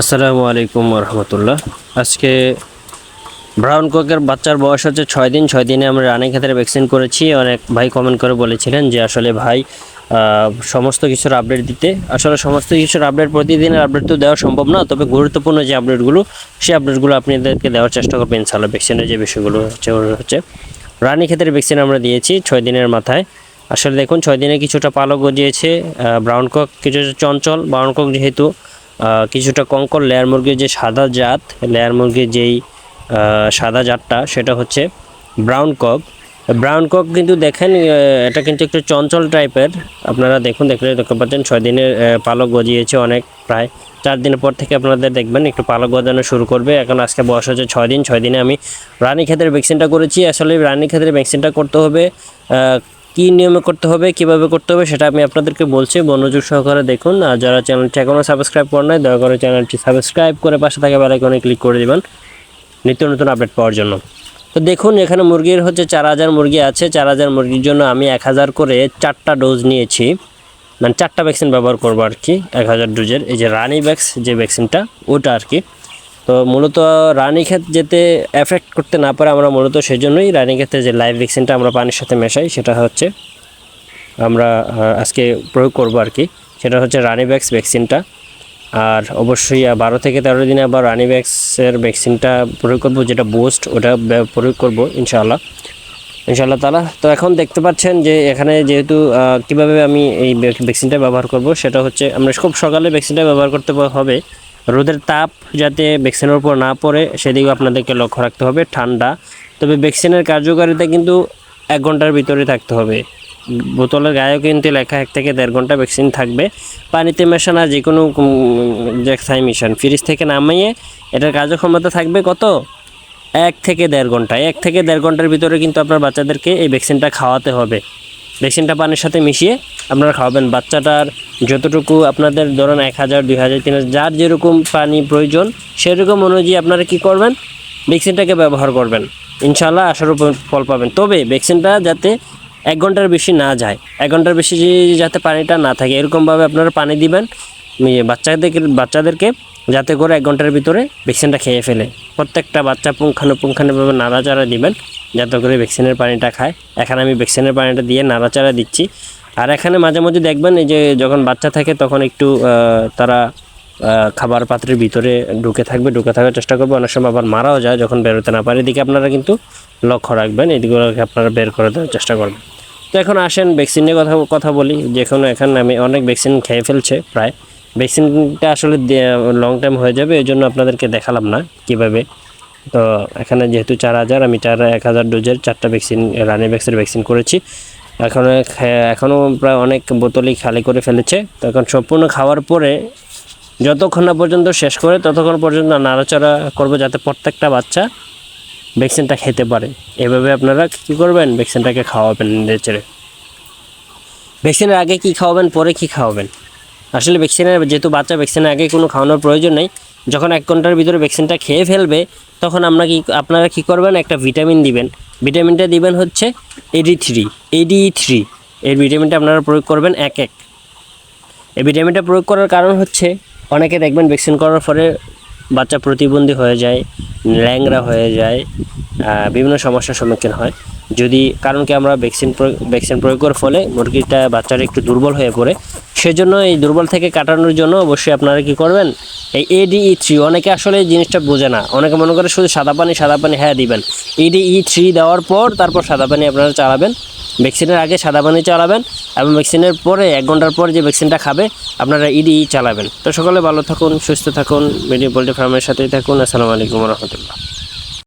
আসসালামু আলাইকুম রহমতুল্লাহ আজকে ব্রাউন কোকের বাচ্চার বয়স হচ্ছে ছয় দিন, ছয় দিনে আমরা রানী ক্ষেত্রে ভ্যাকসিন করেছি। অনেক ভাই কমেন্ট করে বলেছিলেন যে আসলে ভাই সমস্ত কিছুর আপডেট দিতে। আসলে সমস্ত কিছুর আপডেট প্রতিদিনের আপডেট তো দেওয়া সম্ভব না, তবে গুরুত্বপূর্ণ যে আপডেটগুলো সেই আপডেটগুলো আপনাদেরকে দেওয়ার চেষ্টা করবেন ইনশাল্লাহ ভ্যাকসিনের যে বিষয়গুলো হচ্ছে হচ্ছে। রানী ক্ষেত্রে ভ্যাকসিন আমরা দিয়েছি ছয় দিনের মাথায়। আসলে দেখুন, ছয় দিনে কিছুটা পালক গজিয়েছে ব্রাউন কক কিছু চঞ্চল ব্রাউন কক যেহেতু কিছুটা কঙ্কর লেয়ার মুরগির যে সাদা জাত, লেয়ার মুরগির যেই সাদা জাতটা, সেটা হচ্ছে ব্রাউন কক। ব্রাউন কক কিন্তু দেখেন এটা কিন্তু একটু চঞ্চল টাইপের। আপনারা দেখুন, দেখলে দেখতে পাচ্ছেন, ছয় দিনের পালক গজিয়েছে অনেক, প্রায় চার দিনের পর থেকে আপনাদের দেখবেন, একটু পালক গজানো শুরু করবে। এখন আজকে বয়স হচ্ছে ছয় দিন, ছয় দিনে আমি রানী ক্ষেত্রে ভ্যাকসিনটা করেছি। আসলে রানী ক্ষেত্রে ভ্যাকসিনটা করতে হবে কী নিয়মে করতে হবে, কীভাবে করতে হবে সেটা আমি আপনাদেরকে বলছি। মনোযোগ সহকারে দেখুন। আর যারা চ্যানেলটি এখনও সাবস্ক্রাইব করেন নাই, দয়া করে চ্যানেলটি সাবস্ক্রাইব করে পাশে থাকা বেলাইকনে ক্লিক করে দেবেন। নিত্য নতুন আপডেট পাওয়ার জন্য। তো দেখুন, এখানে মুরগির হচ্ছে চার হাজার মুরগি আছে। চার হাজার মুরগির জন্য আমি এক হাজার করে চারটা ডোজ নিয়েছি। মানে চারটা ভ্যাকসিন ব্যবহার করব আর কি, এক হাজার ডোজের এই যে রানি ভ্যাক্স যে ভ্যাকসিনটা ওটা আর কি। তো মূলত রানীক্ষেত যেতে এফেক্ট করতে না পারে আমরা মূলত সেই জন্যই রানীক্ষেতের যে লাইভ ভ্যাকসিনটা আমরা পানির সাথে মেশাই, সেটা হচ্ছে আমরা আজকে প্রয়োগ করব আর কি। সেটা হচ্ছে রানিভ্যাক্স ভ্যাকসিনটা আর অবশ্যই বারো থেকে তেরো দিনে আবার রানিভ্যাক্সের ভ্যাকসিনটা প্রয়োগ করব, যেটা বুস্ট ওটা প্রয়োগ করব, ইনশাআল্লাহ। ইনশাআল্লাহ তালা তো এখন দেখতে পাচ্ছেন যে এখানে যেহেতু কীভাবে আমি এই ভ্যাক- ভ্যাকসিনটা ব্যবহার করব, সেটা হচ্ছে আমরা খুব সকালে ভ্যাকসিনটা ব্যবহার করতে হবে। রোদের তাপ যাতে ভ্যাকসিনের উপর না পড়ে, সেদিকেও আপনাদেরকে লক্ষ্য রাখতে হবে, ঠান্ডা। তবে ভ্যাকসিনের কার্যকারিতা কিন্তু এক ঘণ্টার ভিতরে থাকতে হবে। বোতলের গায়েও কিন্তু লেখা এক থেকে দেড় ঘণ্টা ভ্যাকসিন থাকবে। পানিতে মেশানো যে কোনো জ্যাকসাই মিশন ফ্রিজ থেকে নামিয়ে এটার কার্যক্ষমতা থাকবে কত? এক থেকে দেড় ঘণ্টা এক থেকে দেড় ঘণ্টার ভিতরে কিন্তু আপনার বাচ্চাদেরকে এই ভ্যাকসিনটা খাওয়াতে হবে। ভ্যাকসিনটা পানির সাথে মিশিয়ে আপনারা খাওয়াবেন। বাচ্চাটার যতটুকু আপনাদের ধরুন এক হাজার, দুই হাজার, তিন হাজার, যার যেরকম পানি প্রয়োজন সেরকম অনুযায়ী আপনারা কি করবেন? ভ্যাকসিনটাকে ব্যবহার করবেন। ইনশাল্লাহ আসার উপর ফল পাবেন। তবে ভ্যাকসিনটা যাতে এক ঘণ্টার বেশি না যায়, এক ঘণ্টার বেশি যাতে পানিটা না থাকে, এরকমভাবে আপনারা পানি দিবেন। ইয়ে বাচ্চাদেরকে বাচ্চাদেরকে যাতে করে এক ঘণ্টার ভিতরে ভ্যাকসিনটা খেয়ে ফেলে। প্রত্যেকটা বাচ্চা পুঙ্খানুপুঙ্খানুভাবে নাড়াচাড়া দিবেন। যাতে করে ভ্যাকসিনের পানিটা খায়। এখানে আমি ভ্যাকসিনের পানিটা দিয়ে নাড়াচাড়া দিচ্ছি। আর এখানে মাঝে মাঝে দেখবেন এই যে যখন বাচ্চা থাকে তখন একটু তারা খাবার পাত্রের ভিতরে ঢুকে থাকবে, ঢুকে থাকার চেষ্টা করবে। অনেক সময় আবার মারাও যায় যখন বেরোতে না পারে। এদিকে আপনারা কিন্তু লক্ষ্য রাখবেন এদিকে আপনারা বের করে দেওয়ার চেষ্টা করবেন। তো এখন আসেন, ভ্যাকসিন নিয়ে কথা কথা বলি। যেখন এখন আমি অনেক ভ্যাকসিন খেয়ে ফেলছে প্রায়। ভ্যাকসিনটা আসলে লং টাইম হয়ে যাবে এই জন্য আপনাদেরকে দেখালাম না কীভাবে তো এখানে যেহেতু চার হাজার, আমি চার, এক হাজার ডোজের চারটা ভ্যাকসিন রানি ভ্যাক্সের ভ্যাকসিন করেছি। এখন এখনও প্রায় অনেক বোতলই খালি করে ফেলেছে। তো এখন সম্পূর্ণ খাওয়ার পরে যতক্ষণ না পর্যন্ত শেষ করে, ততক্ষণ পর্যন্ত নাড়াচাড়া করব যাতে প্রত্যেকটা বাচ্চা ভ্যাকসিনটা খেতে পারে। এভাবে আপনারা কী করবেন? ভ্যাকসিনটাকে খাওয়াবেন নেচেরে। ভ্যাকসিনের আগে কি খাওয়াবেন? পরে কি খাওয়াবেন? আসলে ভ্যাকসিনের যেহেতু বাচ্চা ভ্যাকসিনের আগে কোনো খাওয়ানোর প্রয়োজন নেই যখন এক ঘণ্টার ভিতরে ভ্যাকসিনটা খেয়ে ফেলবে, তখন আমরা কি আপনারা কি করবেন? একটা ভিটামিন দিবেন। ভিটামিনটা দিবেন হচ্ছে এডি থ্রি এডি থ্রি এই ভিটামিনটা আপনারা প্রয়োগ করবেন এক এক। এই ভিটামিনটা প্রয়োগ করার কারণ হচ্ছে, অনেকে দেখবেন ভ্যাকসিন করার পরে বাচ্চা প্রতিবন্ধী হয়ে যায় ল্যাংরা হয়ে যায় বিভিন্ন সমস্যার সম্মুখীন হয়। যদি কারণ কি আমরা ভ্যাকসিন ভ্যাকসিন প্রয়োগ করার ফলে মুরগিটা বাচ্চারা একটু দুর্বল হয়ে পড়ে, সেজন্য এই দুর্বল থেকে কাটানোর জন্য অবশ্যই আপনারা কি করবেন, এই এডিই থ্রি অনেকে আসলে এই জিনিসটা বোঝে না। অনেকে মনে করে শুধু সাদা পানি সাদা পানি হ্যাঁ দিবেন। এডিই থ্রি দেওয়ার পর তারপর সাদা পানি আপনারা চালাবেন। ভ্যাকসিনের আগে সাদা পানি চালাবেন এবং ভ্যাকসিনের পরে এক ঘণ্টার পর যে ভ্যাকসিনটা খাবে, আপনারা ইডি চালাবেন। তো সকলে ভালো থাকুন, সুস্থ থাকুন মিডিয়া পোল্ট্রি ফার্মের সাথেই থাকুন। আসসালামু আলাইকুম রহমতুল্লাহ।